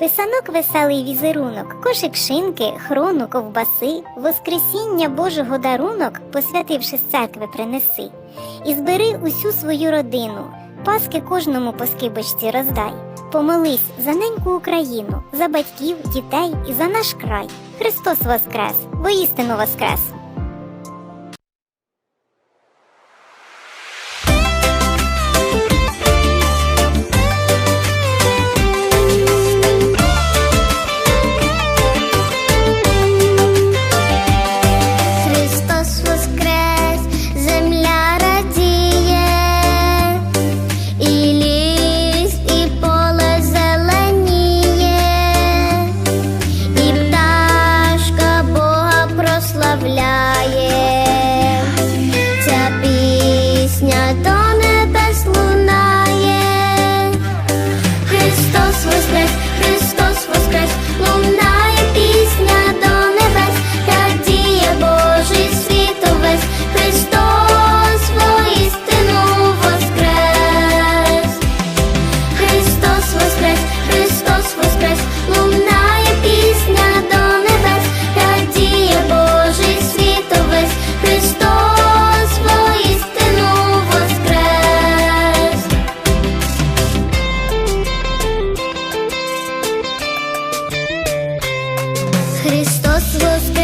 писанок веселий візерунок, кошик шинки, хрону, ковбаси, Воскресіння Божого дарунок, посвятивши з церкви, принеси, і збери усю свою родину, паски кожному по скибочці роздай. Помолись за неньку Україну, за батьків, дітей і за наш край. Христос Воскрес! Воістину Воскрес! was